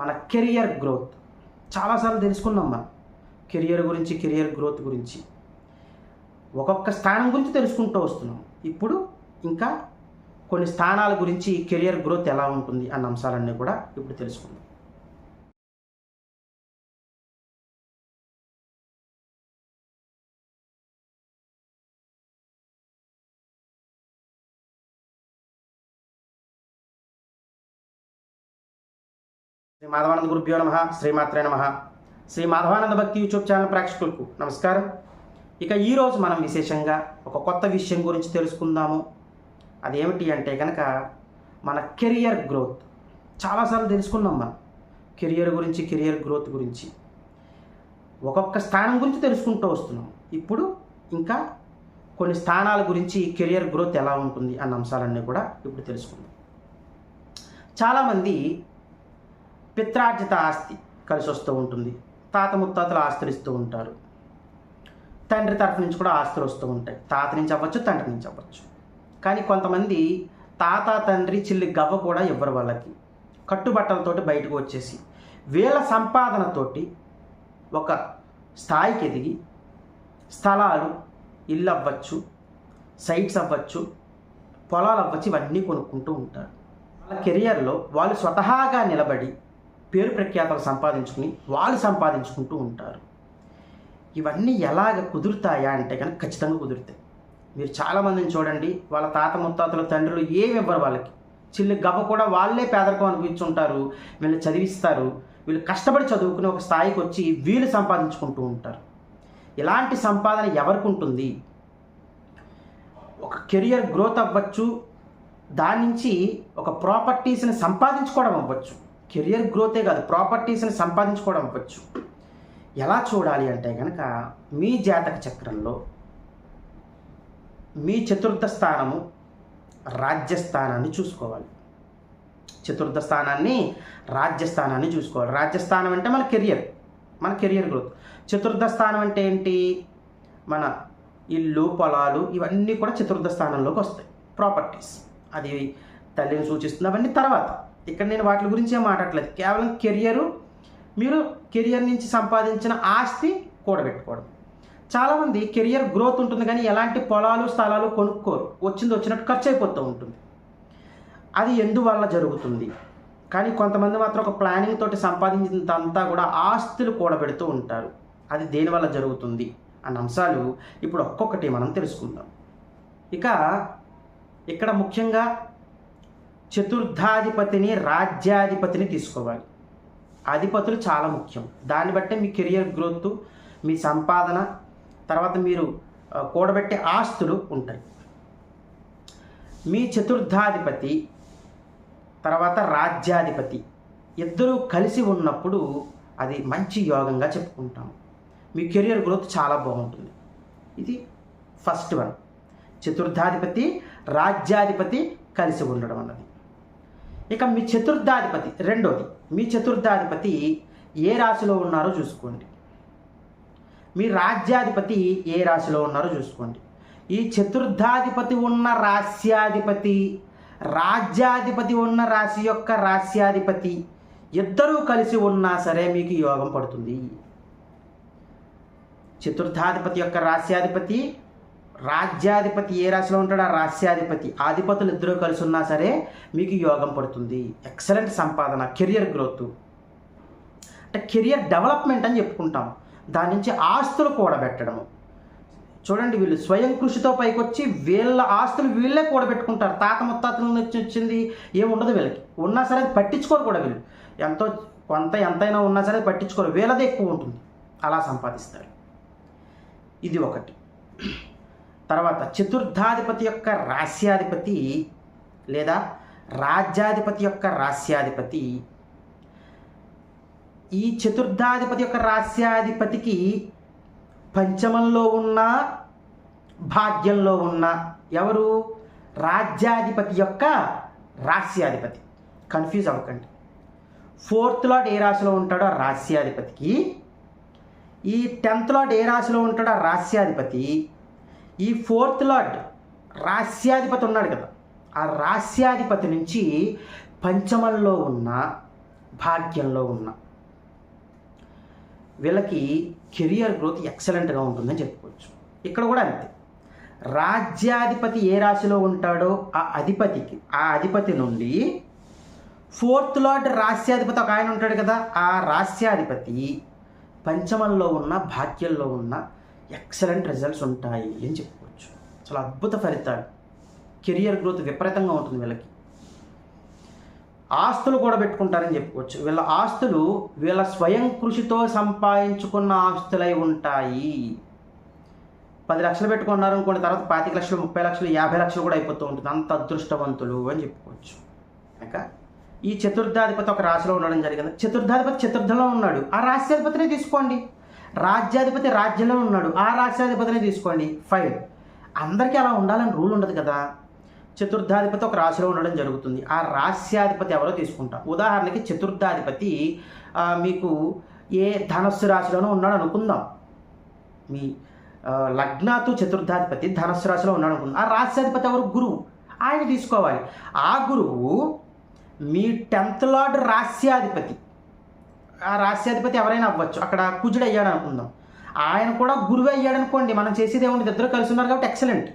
మన career growth చాలాసార్లు తెలుసుకున్నాం మనం. కెరియర్ గురించి కెరియర్ గ్రోత్ గురించి. ఒక్కొక్క స్థానం గురించి తెలుసుకుంటూ వస్తున్నాం. ఇప్పుడు ఇంకా కొన్ని స్థానాల గురించి కెరియర్ గ్రోత్ ఎలా ఉంటుంది అన్న అంశాలన్నీ కూడా ఇప్పుడు తెలుసుకుందాం. శ్రీ మాధవానంద గురుభ్యో నమ శ్రీమాత్రే నమ. శ్రీ మాధవానంద భక్తి యూట్యూబ్ ఛానల్ ప్రేక్షకులకు నమస్కారం. ఇక ఈరోజు మనం విశేషంగా ఒక కొత్త విషయం గురించి తెలుసుకుందాము. అదేమిటి అంటే కనుక మన కెరియర్ గ్రోత్. చాలాసార్లు తెలుసుకున్నాం మనం. కెరియర్ గురించి కెరియర్ గ్రోత్ గురించి. ఒక్కొక్క స్థానం గురించి తెలుసుకుంటూ వస్తున్నాం. ఇప్పుడు ఇంకా కొన్ని స్థానాల గురించి కెరియర్ గ్రోత్ ఎలా ఉంటుంది అన్న అంశాలన్నీ కూడా ఇప్పుడు తెలుసుకుందాం. చాలామంది పిత్రార్జిత ఆస్తి కలిసి వస్తూ ఉంటుంది. తాత ముత్తాతలు ఆస్తులు ఇస్తూ ఉంటారు. తండ్రి తరఫు నుంచి కూడా ఆస్తులు వస్తూ ఉంటాయి. తాత నుంచి అవ్వచ్చు తండ్రి నుంచి అవ్వచ్చు. కానీ కొంతమంది తాత తండ్రి చిల్లి గవ్వ కూడా ఇవ్వరు వాళ్ళకి. కట్టుబట్టలతోటి బయటకు వచ్చేసి వీళ్ళ సంపాదనతోటి ఒక స్థాయికి ఎదిగి స్థలాలు ఇల్లు అవ్వచ్చు సైట్స్ అవ్వచ్చు పొలాలు అవ్వచ్చు ఇవన్నీ కొనుక్కుంటూ ఉంటారు. వాళ్ళ కెరియర్లో వాళ్ళు స్వతహాగా నిలబడి పేరు ప్రఖ్యాతలు సంపాదించుకుని వాళ్ళు సంపాదించుకుంటూ ఉంటారు. ఇవన్నీ ఎలాగ కుదురుతాయా అంటే కనుక ఖచ్చితంగా కుదురుతాయి. మీరు చాలామందిని చూడండి వాళ్ళ తాత ముత్తాతల తండ్రులు ఏమి ఇవ్వరు వాళ్ళకి. చిల్లి గవ్వ కూడా వాళ్ళే పేదరికం అనిపించుంటారు వీళ్ళు చదివిస్తారు వీళ్ళు కష్టపడి చదువుకుని ఒక స్థాయికి వచ్చి వీళ్ళు సంపాదించుకుంటూ ఉంటారు. ఇలాంటి సంపాదన ఎవరికి ఉంటుంది? ఒక కెరియర్ గ్రోత్ అవ్వచ్చు దాని నుంచి ఒక ప్రాపర్టీస్ని సంపాదించుకోవడం అవ్వచ్చు. కెరియర్ గ్రోతే కాదు ప్రాపర్టీస్ని సంపాదించుకోవడం అవ్వచ్చు. ఎలా చూడాలి అంటే కనుక మీ జాతక చక్రంలో మీ చతుర్థ స్థానము రాజ్యస్థానాన్ని చూసుకోవాలి. చతుర్థ స్థానాన్ని రాజ్యస్థానాన్ని చూసుకోవాలి. రాజ్యస్థానం అంటే మన కెరియర్ మన కెరియర్ గ్రోత్. చతుర్థ స్థానం అంటే ఏంటి? మన ఇల్లు పొలాలు ఇవన్నీ కూడా చతుర్థ స్థానంలోకి వస్తాయి. ప్రాపర్టీస్. అది తల్లిని సూచిస్తుంది అవన్నీ తర్వాత. ఇక్కడ నేను వాటి గురించి ఏం మాట్లాడలేదు కేవలం కెరియరు మీరు కెరియర్ నుంచి సంపాదించిన ఆస్తి కూడబెట్టుకోవడం. చాలామంది కెరియర్ గ్రోత్ ఉంటుంది కానీ ఎలాంటి పొలాలు స్థలాలు కొనుక్కోరు. వచ్చింది వచ్చినట్టు ఖర్చు అయిపోతూ ఉంటుంది. అది ఎందువల్ల జరుగుతుంది? కానీ కొంతమంది మాత్రం ఒక ప్లానింగ్ తోటి సంపాదించినంతా కూడా ఆస్తులు కూడబెడుతూ ఉంటారు. అది దేనివల్ల జరుగుతుంది? అన్న అంశాలు ఇప్పుడు ఒక్కొక్కటి మనం తెలుసుకుందాం. ఇక ఇక్కడ ముఖ్యంగా చతుర్థాధిపతిని రాజ్యాధిపతిని తీసుకోవాలి. అధిపతులు చాలా ముఖ్యం. దాన్ని బట్టే మీ కెరియర్ గ్రోత్ మీ సంపాదన తర్వాత మీరు కూడబెట్టే ఆస్తులు ఉంటాయి. మీ చతుర్థాధిపతి తర్వాత రాజ్యాధిపతి ఇద్దరూ కలిసి ఉన్నప్పుడు అది మంచి యోగంగా చెప్పుకుంటాము మీ కెరియర్ గ్రోత్ చాలా బాగుంటుంది. ఇది ఫస్ట్ వన్. చతుర్థాధిపతి రాజ్యాధిపతి కలిసి ఉండడం అన్నది. ఇక మీ చతుర్థాధిపతి రెండోది మీ చతుర్థాధిపతి ఏ రాశిలో ఉన్నారో చూసుకోండి. మీ రాజ్యాధిపతి ఏ రాశిలో ఉన్నారో చూసుకోండి. ఈ చతుర్థాధిపతి ఉన్న రాస్యాధిపతి రాజ్యాధిపతి ఉన్న రాశి యొక్క రాస్యాధిపతి ఇద్దరూ కలిసి ఉన్నా సరే మీకు యోగం పడుతుంది. చతుర్థాధిపతి యొక్క రాస్యాధిపతి రాజ్యాధిపతి ఏ రాశిలో ఉంటాడో? ఆ రాస్యాధిపతి ఆధిపతులు ఇద్దరూ కలిసి ఉన్నా సరే మీకు యోగం పడుతుంది. ఎక్సలెంట్ సంపాదన కెరియర్ గ్రోత్ అంటే కెరియర్ డెవలప్మెంట్ అని చెప్పుకుంటాం. దాని నుంచి ఆస్తులు కూడబెట్టడము. చూడండి వీళ్ళు స్వయం కృషితో పైకొచ్చి వీళ్ళ ఆస్తులు వీళ్ళే కూడబెట్టుకుంటారు. తాత ముత్తాతల నుంచి వచ్చింది ఏముండదు వీళ్ళకి. ఉన్నా సరే అది పట్టించుకోరు కూడా వీళ్ళు. ఎంతో కొంత ఎంతైనా ఉన్నా సరే పట్టించుకోరు. వీళ్ళదే ఎక్కువ ఉంటుంది. అలా సంపాదిస్తారు. ఇది ఒకటి. తర్వాత చతుర్థాధిపతి యొక్క రాస్యాధిపతి లేదా రాజ్యాధిపతి యొక్క రాస్యాధిపతి. ఈ చతుర్థాధిపతి యొక్క రాస్యాధిపతికి పంచమంలో ఉన్న భాగ్యంలో ఉన్న ఎవరు? రాజ్యాధిపతి యొక్క రాస్యాధిపతి. కన్ఫ్యూజ్ అవ్వకండి. ఫోర్త్ లాట్ ఏ రాశిలో ఉంటాడో రాస్యాధిపతికి ఈ టెన్త్ లాట్ ఏ రాశిలో ఉంటాడో రాస్యాధిపతి ఈ ఫోర్త్ లార్డ్ రాస్యాధిపతి ఉన్నాడు కదా. ఆ రాస్యాధిపతి నుంచి పంచమంలో ఉన్న భాగ్యంలో ఉన్న వీళ్ళకి కెరియర్ గ్రోత్ ఎక్సలెంట్గా ఉంటుందని చెప్పుకోవచ్చు. ఇక్కడ కూడా అంతే. రాజ్యాధిపతి ఏ రాశిలో ఉంటాడో ఆ అధిపతికి ఆ అధిపతి నుండి ఫోర్త్ లార్డ్ రాస్యాధిపతి ఒక ఆయన ఉంటాడు కదా. ఆ రాస్యాధిపతి పంచమంలో ఉన్న భాగ్యంలో ఉన్న ఎక్సలెంట్ రిజల్ట్స్ ఉంటాయి అని చెప్పుకోవచ్చు. చాలా అద్భుత ఫలితాలు. కెరియర్ గ్రోత్ విపరీతంగా ఉంటుంది వీళ్ళకి. ఆస్తులు కూడా పెట్టుకుంటారని చెప్పుకోవచ్చు. వీళ్ళ ఆస్తులు వీళ్ళ స్వయం కృషితో సంపాదించుకున్న ఆస్తులై ఉంటాయి. పది లక్షలు పెట్టుకున్నారు అనుకోండి తర్వాత పాతిక లక్షలు ముప్పై లక్షలు యాభై లక్షలు కూడా అయిపోతూ ఉంటుంది. అంత అదృష్టవంతులు అని చెప్పుకోవచ్చు. ఇంకా ఈ చతుర్థాధిపతి ఒక రాశిలో ఉండడం జరిగింది. చతుర్థాధిపతి చతుర్థంలో ఉన్నాడు. ఆ రాశ్యాధిపతినే తీసుకోండి. రాజ్యాధిపతి రాజ్యంలో ఉన్నాడు. ఆ రాష్ట్రాధిపతినే తీసుకోండి. ఫైవ్ అందరికీ అలా ఉండాలని రూల్ ఉండదు కదా. చతుర్థాధిపతి ఒక రాశిలో ఉండడం జరుగుతుంది. ఆ రాస్యాధిపతి ఎవరో తీసుకుంటాం. ఉదాహరణకి చతుర్థాధిపతి మీకు ఏ ధనస్సు రాశిలోనో ఉన్నాడు అనుకుందాం. మీ లగ్నాతు చతుర్థాధిపతి ధనస్సు రాశిలో ఉన్నాడు అనుకుందాం. ఆ రాస్యాధిపతి ఎవరు? గురువు. ఆయన తీసుకోవాలి. ఆ గురువు మీ టెన్త్ లార్డ్ రాస్యాధిపతి ఆ రాస్యాధిపతి ఎవరైనా అవ్వచ్చు. అక్కడ కుజుడు అయ్యాడు అనుకుందాం. ఆయన కూడా గురువు అయ్యాడు అనుకోండి. మనం చేసేది ఏముంది? ఇద్దరు కలిసి ఉన్నారు కాబట్టి ఎక్సలెంట్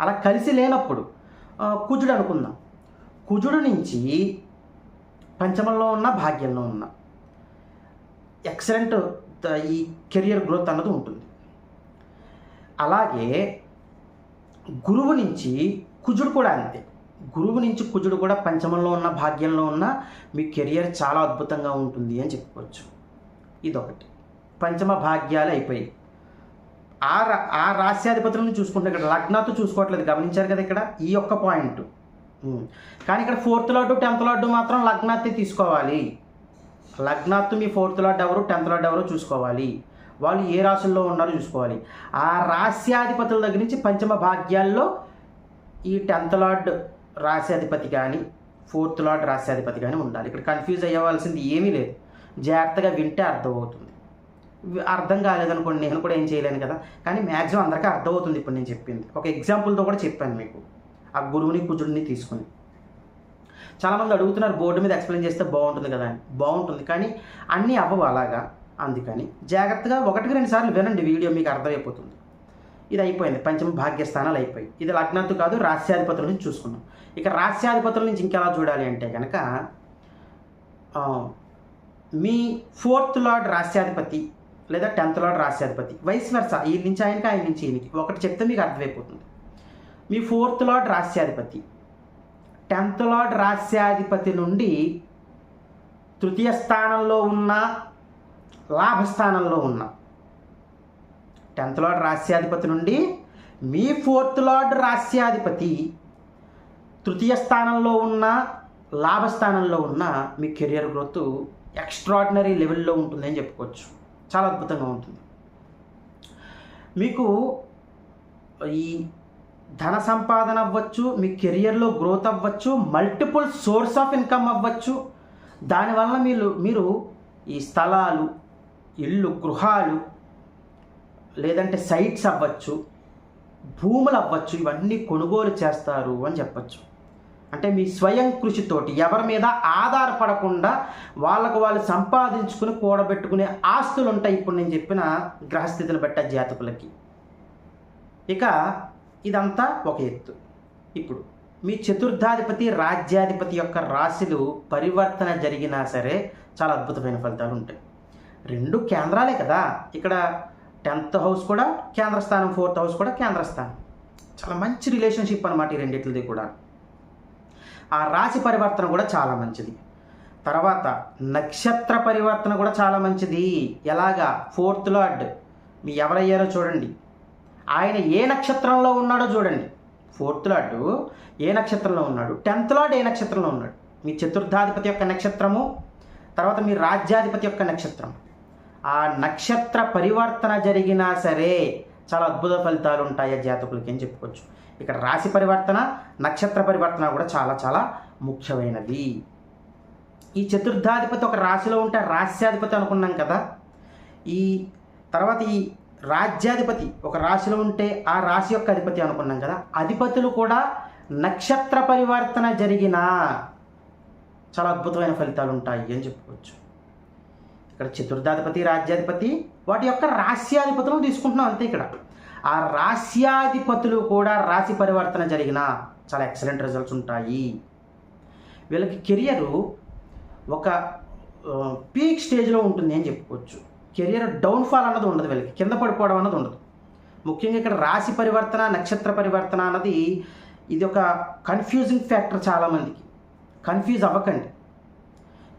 అలా కలిసి లేనప్పుడు కుజుడు అనుకుందాం. కుజుడు నుంచి పంచమంలో ఉన్న భాగ్యంలో ఉన్న ఎక్సలెంట్ ద- ఈ కెరియర్ గ్రోత్ అన్నది ఉంటుంది. అలాగే గురువు నుంచి కుజుడు కూడా అంతే. గురువు నుంచి కుజుడు కూడా పంచమంలో ఉన్న భాగ్యంలో ఉన్న మీ కెరియర్ చాలా అద్భుతంగా ఉంటుంది అని చెప్పుకోవచ్చు. ఇదొకటి. పంచమ భాగ్యాలు అయిపోయాయి ఆ రా ఆ రాస్యాధిపతులను చూసుకుంటే ఇక్కడ లగ్నాతో చూసుకోవట్లేదు గమనించారు కదా ఇక్కడ? ఈ యొక్క పాయింట్. కానీ ఇక్కడ ఫోర్త్ లార్డు టెన్త్ లాడ్ మాత్రం లగ్నాత్తే తీసుకోవాలి. లగ్నాత్తు మీ ఫోర్త్ లార్డ్ ఎవరు టెన్త్ లార్డ్ ఎవరో చూసుకోవాలి. వాళ్ళు ఏ రాశుల్లో ఉన్నారో చూసుకోవాలి. ఆ రాస్యాధిపతుల దగ్గర నుంచి పంచమ భాగ్యాల్లో ఈ టెన్త్ లార్డ్ రాస్యాధిపతి కానీ ఫోర్త్ లార్డ్ రాస్యాధిపతి కానీ ఉండాలి. ఇక్కడ కన్ఫ్యూజ్ అయ్యవలసింది ఏమీ లేదు. జాగ్రత్తగా వింటే అర్థమవుతుంది. అర్థం కాలేదనుకోండి నేను కూడా ఏం చేయలేను కదా. కానీ మ్యాక్సిమం అందరికీ అర్థమవుతుంది ఇప్పుడు నేను చెప్పింది. ఒక ఎగ్జాంపుల్తో కూడా చెప్పాను మీకు. ఆ గురువుని కుజుడిని తీసుకుని. చాలామంది అడుగుతున్నారు బోర్డు మీద ఎక్స్ప్లెయిన్ చేస్తే బాగుంటుంది కదా అని. బాగుంటుంది కానీ అన్నీ అవ్వవు అలాగా. అందుకని జాగ్రత్తగా ఒకటికి రెండు సార్లు వినండి వీడియో మీకు అర్థమైపోతుంది. ఇది అయిపోయింది పంచమ భాగ్యస్థానాలు అయిపోయి ఇది లగ్నంతు కాదు రాస్యాధిపతుల నుంచి చూసుకున్నాం ఇక రాస్యాధిపతుల నుంచి ఇంకెలా చూడాలి అంటే కనుక మీ ఫోర్త్ లార్డ్ రాస్యాధిపతి లేదా టెన్త్ లార్డ్ రాస్యాధిపతి వైస్ వర్స ఈ నుంచి ఆయనకి ఆయన నుంచి ఈయనకి ఒకటి చెప్తే మీకు అర్థమైపోతుంది. మీ ఫోర్త్ లార్డ్ రాస్యాధిపతి టెన్త్ లార్డ్ రాస్యాధిపతి నుండి తృతీయ స్థానంలో ఉన్న లాభస్థానంలో ఉన్న టెన్త్ లార్డ్ రాస్యాధిపతి నుండి మీ ఫోర్త్ లార్డ్ రాస్యాధిపతి తృతీయ స్థానంలో ఉన్న లాభస్థానంలో ఉన్న మీ కెరియర్ గ్రోత్ ఎక్స్ట్రాడినరీ లెవెల్లో ఉంటుందని చెప్పుకోవచ్చు. చాలా అద్భుతంగా ఉంటుంది. మీకు ఈ ధన సంపాదన అవ్వచ్చు మీ కెరియర్లో గ్రోత్ అవ్వచ్చు మల్టిపుల్ సోర్స్ ఆఫ్ ఇన్కమ్ అవ్వచ్చు. దానివల్ల మీరు మీరు ఈ స్థలాలు ఇల్లు గృహాలు లేదంటే సైట్స్ అవ్వచ్చు భూములు అవ్వచ్చు ఇవన్నీ కొనుగోలు చేస్తారు అని చెప్పచ్చు. అంటే మీ స్వయం కృషితోటి ఎవరి మీద ఆధారపడకుండా వాళ్ళకు వాళ్ళు సంపాదించుకుని కూడబెట్టుకునే ఆస్తులు ఉంటాయి ఇప్పుడు నేను చెప్పిన గ్రహస్థితిని బట్ట జాతకులకి. ఇక ఇదంతా ఒక ఎత్తు. ఇప్పుడు మీ చతుర్థాధిపతి రాజ్యాధిపతి యొక్క రాశులు పరివర్తన జరిగినా సరే చాలా అద్భుతమైన ఫలితాలు ఉంటాయి రెండు కేంద్రాలే కదా. ఇక్కడ టెన్త్ హౌస్ కూడా కేంద్ర స్థానం ఫోర్త్ హౌస్ కూడా కేంద్ర స్థానం చాలా మంచి రిలేషన్షిప్ అనమాట ఈ రెండింటిది కూడా. ఆ రాశి పరివర్తన కూడా చాలా మంచిది. తర్వాత నక్షత్ర పరివర్తన కూడా చాలా మంచిది. ఎలాగా? ఫోర్త్ లార్డ్ మీ ఎవరయ్యారో చూడండి. ఆయన ఏ నక్షత్రంలో ఉన్నాడో చూడండి. ఫోర్త్ లార్డు ఏ నక్షత్రంలో ఉన్నాడు? టెన్త్ లార్డ్ ఏ నక్షత్రంలో ఉన్నాడు? మీ చతుర్థాధిపతి యొక్క నక్షత్రము తర్వాత మీ రాజ్యాధిపతి యొక్క నక్షత్రం ఆ నక్షత్ర పరివర్తన జరిగినా సరే చాలా అద్భుత ఫలితాలు ఉంటాయి ఆ జాతకులకి అని చెప్పుకోవచ్చు. ఇక్కడ రాశి పరివర్తన నక్షత్ర పరివర్తన కూడా చాలా చాలా ముఖ్యమైనది. ఈ చతుర్థాధిపతి ఒక రాశిలో ఉంటే రాస్యాధిపతి అనుకున్నాం కదా. ఈ తర్వాత ఈ రాజ్యాధిపతి ఒక రాశిలో ఉంటే ఆ రాశి యొక్క అధిపతి అనుకున్నాం కదా. అధిపతులు కూడా నక్షత్ర పరివర్తన జరిగిన చాలా అద్భుతమైన ఫలితాలు ఉంటాయి అని చెప్పుకోవచ్చు. ఇక్కడ చతుర్థాధిపతి రాజ్యాధిపతి వాటి యొక్క రాస్యాధిపతులను తీసుకుంటున్నాం అంతే ఇక్కడ. ఆ రాస్యాధిపతులు కూడా రాశి పరివర్తన జరిగిన చాలా ఎక్సలెంట్ రిజల్ట్స్ ఉంటాయి. వీళ్ళకి కెరియరు ఒక పీక్ స్టేజ్లో ఉంటుంది అని చెప్పుకోవచ్చు. కెరియర్ డౌన్ఫాల్ అన్నది ఉండదు వీళ్ళకి కింద పడిపోవడం అన్నది ఉండదు. ముఖ్యంగా ఇక్కడ రాశి పరివర్తన నక్షత్ర పరివర్తన అన్నది ఇది ఒక కన్ఫ్యూజింగ్ ఫ్యాక్టర్ చాలామందికి కన్ఫ్యూజ్ అవ్వకండి.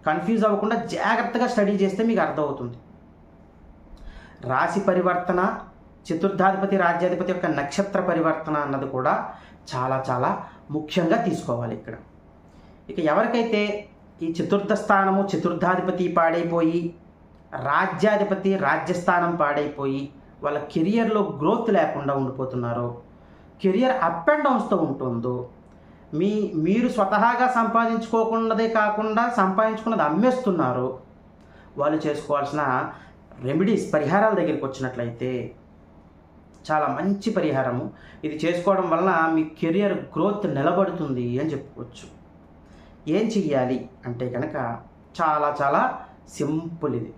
కన్ఫ్యూజ్ అవ్వకుండా జాగ్రత్తగా స్టడీ చేస్తే మీకు అర్థమవుతుంది. రాశి పరివర్తన చతుర్థాధిపతి రాజ్యాధిపతి యొక్క నక్షత్ర పరివర్తన అన్నది కూడా చాలా చాలా ముఖ్యంగా తీసుకోవాలి ఇక్కడ. ఇక ఎవరికైతే ఈ చతుర్థ స్థానము చతుర్థాధిపతి పాడైపోయి రాజ్యాధిపతి రాజ్యస్థానం పాడైపోయి వాళ్ళ కెరియర్లో గ్రోత్ లేకుండా ఉండిపోతున్నారో కెరియర్ అప్ అండ్ డౌన్స్తో ఉంటుందో మీ మీరు స్వతహాగా సంపాదించుకోకుండాదే కాకుండా సంపాదించుకున్నది అమ్మేస్తున్నారు. వాళ్ళు చేసుకోవాల్సిన రెమెడీస్ పరిహారాల దగ్గరికి వచ్చినట్లయితే చాలా మంచి పరిహారము. ఇది చేసుకోవడం వలన మీ కెరియర్ గ్రోత్ నిలబడుతుంది అని చెప్పుకోవచ్చు. ఏం చెయ్యాలి అంటే కనుక చాలా చాలా సింపుల్ ఇది.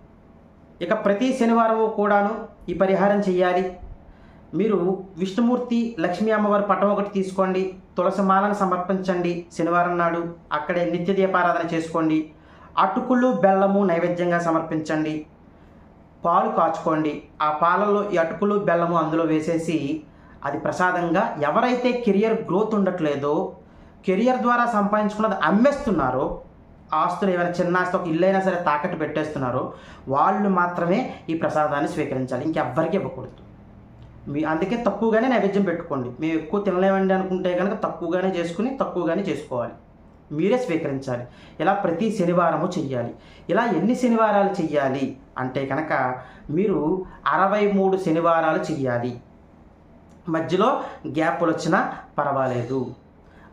ఇక ప్రతి శనివారము కూడాను ఈ పరిహారం చెయ్యాలి. మీరు విష్ణుమూర్తి లక్ష్మీ అమ్మవారి పటం ఒకటి తీసుకోండి. తులసిమాలను సమర్పించండి శనివారం నాడు. అక్కడే నిత్య దీపారాధన చేసుకోండి. అటుకులు బెల్లము నైవేద్యంగా సమర్పించండి. పాలు కాచుకోండి. ఆ పాలలో ఈ అటుకులు బెల్లము అందులో వేసేసి అది ప్రసాదంగా ఎవరైతే కెరియర్ గ్రోత్ ఉండట్లేదో కెరియర్ ద్వారా సంపాదించుకున్నది అమ్మేస్తున్నారో ఆస్తులు ఏమైనా చిన్న ఆస్తి ఒక ఇల్లైనా సరే తాకట్టు పెట్టేస్తున్నారో వాళ్ళు మాత్రమే ఈ ప్రసాదాన్ని స్వీకరించాలి. ఇంకెవ్వరికి ఇవ్వకూడదు. మీ అందుకే తక్కువగానే నైవేద్యం పెట్టుకోండి. మేము ఎక్కువ తినలేమండి అనుకుంటే కనుక తక్కువగానే చేసుకుని తక్కువగానే చేసుకోవాలి. మీరే స్వీకరించాలి. ఇలా ప్రతి శనివారము చెయ్యాలి. ఇలా ఎన్ని శనివారాలు చెయ్యాలి అంటే కనుక మీరు అరవై మూడు శనివారాలు చెయ్యాలి. మధ్యలో గ్యాప్లు వచ్చినా పర్వాలేదు.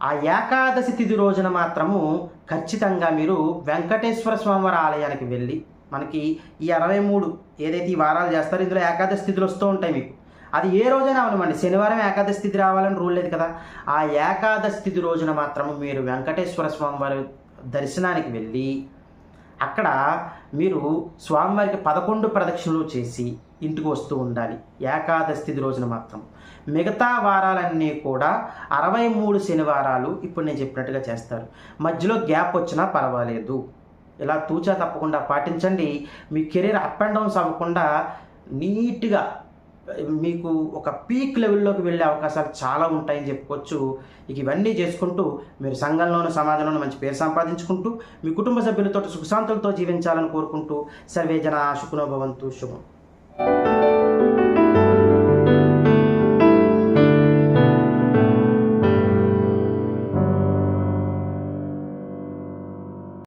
ఆ ఏకాదశి తిథి రోజున మాత్రము ఖచ్చితంగా మీరు వెంకటేశ్వర స్వామివారి ఆలయానికి వెళ్ళి మనకి ఈ అరవై మూడు ఏదైతే ఈ వారాలు చేస్తారో ఇందులో ఏకాదశి తిథులు వస్తూ ఉంటాయి మీకు. అది ఏ రోజైనా అవనమండి శనివారం ఏకాదశి స్థితి రావాలని రూల్ లేదు కదా. ఆ ఏకాదశి స్థితి రోజున మాత్రము మీరు వెంకటేశ్వర స్వామివారి దర్శనానికి వెళ్ళి అక్కడ మీరు స్వామివారికి పదకొండు ప్రదక్షిణలు చేసి ఇంటికి వస్తూ ఉండాలి. ఏకాదశి తిథి రోజున మాత్రం. మిగతా వారాలన్నీ కూడా అరవై మూడు శనివారాలు ఇప్పుడు నేను చెప్పినట్టుగా చేస్తారు. మధ్యలో గ్యాప్ వచ్చినా పర్వాలేదు. ఇలా తూచా తప్పకుండా పాటించండి. మీ కెరీర్ అప్ అండ్ డౌన్స్ అవ్వకుండా నీట్గా మీకు ఒక పీక్ లెవెల్లోకి వెళ్ళే అవకాశాలు చాలా ఉంటాయని చెప్పుకోవచ్చు. ఇక ఇవన్నీ చేసుకుంటూ మీరు సంఘంలోనూ సమాజంలోనూ మంచి పేరు సంపాదించుకుంటూ మీ కుటుంబ సభ్యులతో సుఖశాంతులతో జీవించాలని కోరుకుంటూ సర్వే జన సుఖనోభవంతు శుభం.